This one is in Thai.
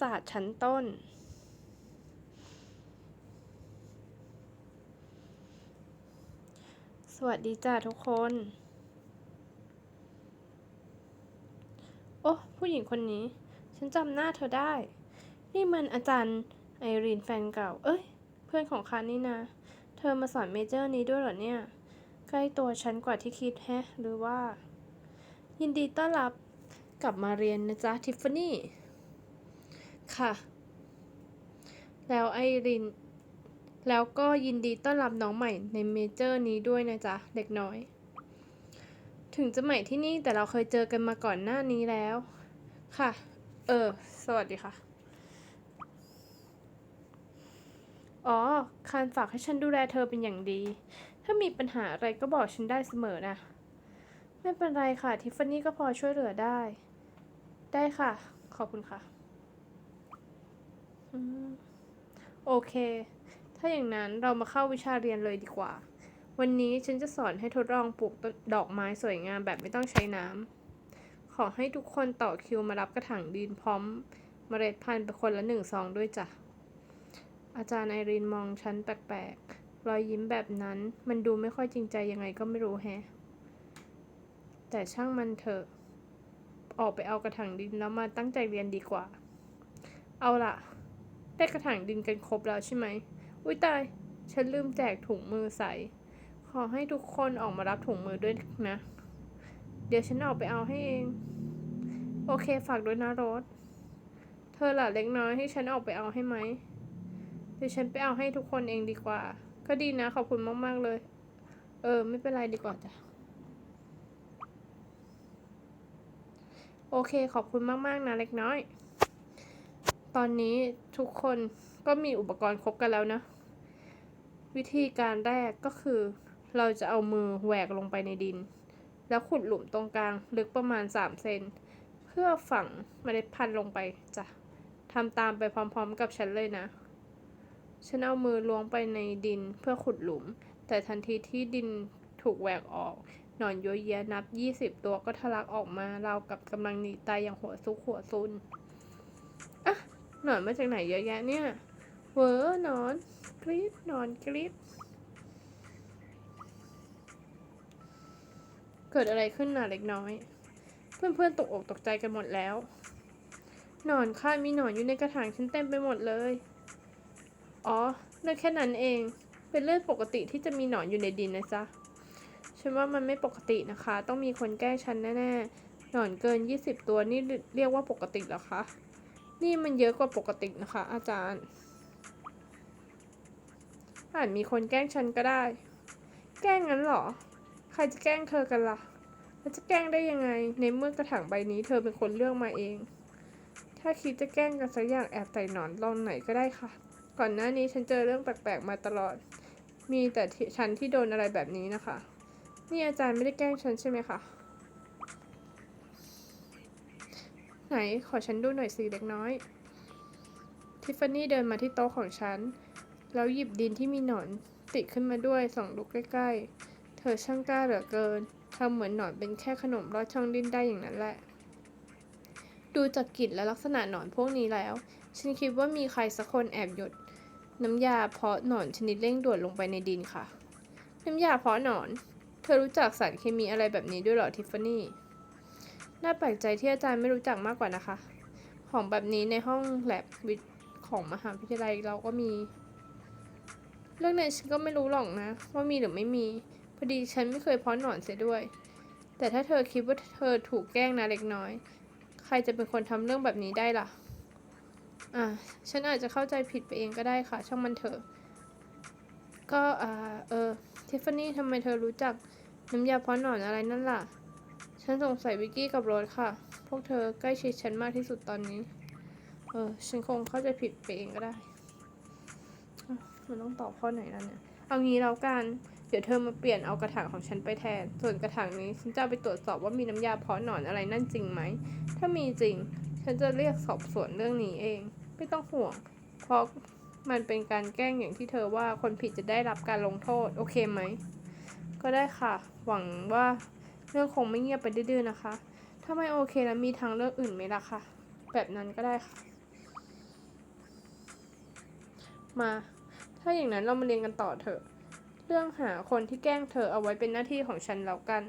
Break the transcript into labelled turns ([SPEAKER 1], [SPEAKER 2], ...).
[SPEAKER 1] ศาสตร์ชั้นต้น สวัสดีจ้าทุกคน โอ้ ผู้หญิงคนนี้ ฉันจำหน้าเธอได้ นี่มันอาจารย์ไอรีนแฟนเก่า เอ้ย เพื่อนของคันนี่นะ เธอมาสอนเมเจอร์นี้ด้วยเหรอเนี่ย ใกล้ตัวฉันกว่าที่คิดแฮะ หรือว่า ยินดีต้อนรับกลับมาเรียนนะจ๊ะทิฟฟานี่ ค่ะ แล้วไอริน แล้วก็ยินดีต้อนรับน้องใหม่ในเมเจอร์นี้ด้วยนะจ๊ะ เด็กน้อย ถึงจะใหม่ที่นี่แต่เราเคยเจอกันมาก่อนหน้านี้แล้ว ค่ะ เออ สวัสดีค่ะ อ๋อ คานฝากให้ฉันดูแลเธอเป็นอย่างดี ถ้ามีปัญหาอะไรก็บอกฉันได้เสมอนะ ไม่เป็นไรค่ะ ทิฟฟานี่ก็พอช่วยเหลือได้ ได้ค่ะ ขอบคุณค่ะ โอเค ถ้าอย่างนั้นเรามาเข้าวิชาเรียนเลยดีกว่า วันนี้ฉันจะสอนให้ทดลองปลูกต้นดอกไม้สวยงามแบบไม่ต้องใช้น้ำ ขอให้ทุกคนต่อคิวมารับกระถางดินพร้อมเมล็ดพันธุ์ไปคนละหนึ่งซองด้วยจ้ะ อาจารย์ไอรีนมองฉันแปลกๆ รอยยิ้มแบบนั้นมันดูไม่ค่อยจริงใจยังไงก็ไม่รู้แฮะ แต่ช่างมันเถอะ ออกไปเอากระถางดินแล้วมาตั้งใจเรียนดีกว่า เอาล่ะ ได้กระถางดินกันครบแล้วใช่ไหม อุ้ยตาย ฉันลืมแจกถุงมือใส่ขอให้ทุกคนออกมารับถุงมือด้วยนะ เดี๋ยวฉันออกไปเอาให้เอง โอเคฝากด้วยนะโรส เธอล่ะเล็กน้อยให้ฉันออกไปเอาให้ไหม เดี๋ยวฉันไปเอาให้ทุกคนเองดีกว่า ก็ดีนะขอบคุณมากๆเลย เออ ไม่เป็นไรดีกว่าจ้ะโอเค ขอบคุณมาก ๆ นะเล็กน้อย ตอนนี้ทุกคนก็มีอุปกรณ์ครบกันแล้วนะ วิธีการแรกก็คือ เราจะเอามือแหวกลงไปในดิน แล้วขุดหลุมตรงกลางลึกประมาณ 3 เซนเพื่อฝังเมล็ดพันธุ์ลงไปจ้ะทำตามไปพร้อมๆกับฉันเลยนะ ฉันเอามือล้วงไปในดินเพื่อขุดหลุม แต่ทันทีที่ดินถูกแหวกออกหนอนโยเยะนับ 20 ตัวก็ทะลักออกมาเราวกับกำลังหนีตายอย่างหัวซุกหัวซุน หนอนมาจากไหนเยอะแยะเนี่ย เวอร์หนอนกรีดหนอนกรีดเกิดอะไรขึ้นน่ะเล็กน้อย เพื่อนๆตกอกตกใจกันหมดแล้ว หนอนค่ะมีหนอนอยู่ในกระถางฉันเต็มไปหมดเลย อ๋อเรื่องแค่นั้นเอง เป็นเรื่องปกติที่จะมีหนอนอยู่ในดินนะจ๊ะ ฉันว่ามันไม่ปกตินะคะ ต้องมีคนแกล้งฉันแน่ๆ หนอนเกิน 20 ตัวนี่เรียกว่าปกติหรอคะ นี่มันเยอะกว่าปกตินะคะ อาจารย์ อาจมีคนแกล้งฉันก็ได้ แกล้งงั้นเหรอ ใครจะแกล้งเธอกันล่ะแล้วจะแกล้งได้ยังไง ในเมื่อกระถางใบนี้เธอเป็นคนเลือกมาเอง ถ้าคิดจะแกล้งกันสักอย่างแอบใส่หนอนลองไหนก็ได้ค่ะ ก่อนหน้านี้ฉันเจอเรื่องแปลกๆมาตลอด มีแต่ฉันที่โดนอะไรแบบนี้นะคะ นี่อาจารย์ไม่ได้แกล้งฉันใช่ไหมคะ ไหน ขอฉันดูหน่อยสิเล็กน้อย ทิฟฟานี่เดินมาที่โต๊ะของฉัน แล้วหยิบดินที่มีหนอนติดขึ้นมาด้วยส่องดูใกล้ๆ เธอช่างกล้าเหลือเกินทำเหมือนหนอนเป็นแค่ขนมลอดช่องดิ้นได้อย่างนั้นแหละ ดูจากกลิ่นและลักษณะหนอนพวกนี้แล้ว ฉันคิดว่ามีใครสักคนแอบหยด น้ำยาเพาะหนอนชนิดเร่งด่วนลงไปในดินค่ะ น้ำยาเพาะหนอน เธอรู้จักสารเคมีอะไรแบบนี้ด้วยเหรอทิฟฟานี่ น่าแปลกใจที่อาจารย์ไม่รู้จักมากกว่านะคะ ของแบบนี้ในห้องแลบวิทย์ของมหาวิทยาลัยเราก็มี เรื่องนี้ฉันก็ไม่รู้หรอกนะ ว่ามีหรือไม่มี พอดีฉันไม่เคยเพาะหนอนเสียด้วย แต่ถ้าเธอคิดว่าเธอถูกแกล้งนะเล็กน้อย ใครจะเป็นคนทำเรื่องแบบนี้ได้ล่ะ อ่า ฉันอาจจะเข้าใจผิดไปเองก็ได้ค่ะ ช่างมันเถอะ ก็อ่าเออทิฟฟานี่ทำไมเธอรู้จักน้ำยาเพาะหนอนอะไรนั่นล่ะ ฉันสงสัยวิกกี้กับโรสค่ะ พวกเธอใกล้ชิดฉันมากที่สุดตอนนี้ เออ ฉันคงเข้าใจผิดไปเองก็ได้ มันต้องตอบข้อไหนแล้วเนี่ย เอางี้แล้วกัน เดี๋ยวเธอมาเปลี่ยนเอากระถางของฉันไปแทน ส่วนกระถางนี้ฉันจะไปตรวจสอบว่ามีน้ำยาเพาะหนอนอะไรนั่นจริงไหม ถ้ามีจริง ฉันจะเรียกสอบสวนเรื่องนี้เอง ไม่ต้องห่วง เพราะมันเป็นการแกล้งอย่างที่เธอว่าคนผิดจะได้รับการลงโทษ โอเคไหม ก็ได้ค่ะ หวังว่า เรื่องคงไม่เงียบไปดื้อๆนะคะ ถ้าไม่โอเคแล้วมีทางเลือกอื่นไหมล่ะคะ แบบนั้นก็ได้ค่ะ มา ถ้าอย่างนั้นเรามาเรียนกันต่อเถอะ เรื่องหาคนที่แกล้งเธอเอาไว้เป็นหน้าที่ของฉันแล้วกัน